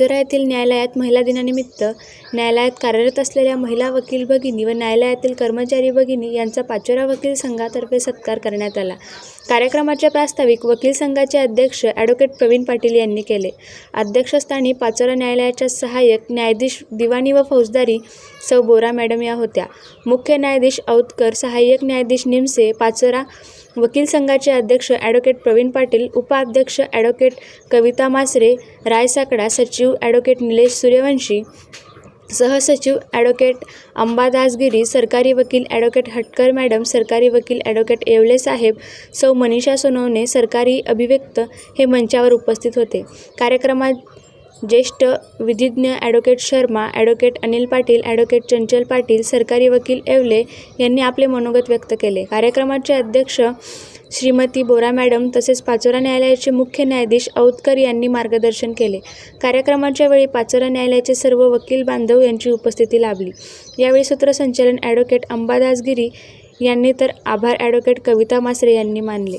पाचोरा येथील न्यायालयात महिला दिनानिमित्त न्यायालयात कार्यरत असलेल्या महिला वकील भगिनी व न्यायालयातील कर्मचारी भगिनी यांचा पाचोरा वकील संघातर्फे सत्कार करण्यात आला. कार्यक्रमाचे प्रास्ताविक वकील संघाचे अध्यक्ष ॲडव्होकेट प्रवीण पाटील यांनी केले. अध्यक्षस्थानी पाचोरा न्यायालयाच्या सहाय्यक न्यायाधीश दिवाणी व फौजदारी सौ. बोरा मॅडम या होत्या. मुख्य न्यायाधीश औतकर, सहाय्यक न्यायाधीश निमसे, पाचोरा वकील संघाचे अध्यक्ष ॲडव्होकेट प्रवीण पाटील, उपाध्यक्ष ॲडव्होकेट कविता मासरे, रायसाकडा सचिव ॲडव्होकेट निलेश सूर्यवंशी, सहसचिव ॲडव्होकेट अंबादासगिरी सरकारी वकील ॲडव्होकेट हटकर मॅडम, सरकारी वकील ॲडव्होकेट येवले साहेब, सौ. मनीषा सोनवणे, सरकारी अभिव्यक्त हे मंचावर उपस्थित होते. कार्यक्रमात ज्येष्ठ विधिज्ञ advocate Sharma, advocate Anil Patil, advocate Chanchal Patil, सरकारी वकील येवले यांनी आपले मनोगत व्यक्त केले. कार्यक्रमाचे अध्यक्ष श्रीमती बोरा मॅडम तसेच पाचोरा न्यायालयाचे मुख्य न्यायाधीश औतकर यांनी मार्गदर्शन केले. कार्यक्रमाच्या वेळी पाचोरा न्यायालयाचे सर्व वकील बांधव यांची उपस्थिती लाभली. यावेळी सूत्रसंचालन ॲडव्होकेट अंबादास गिरी यांनी तर आभार ॲडव्होकेट कविता मासरे यांनी मानले.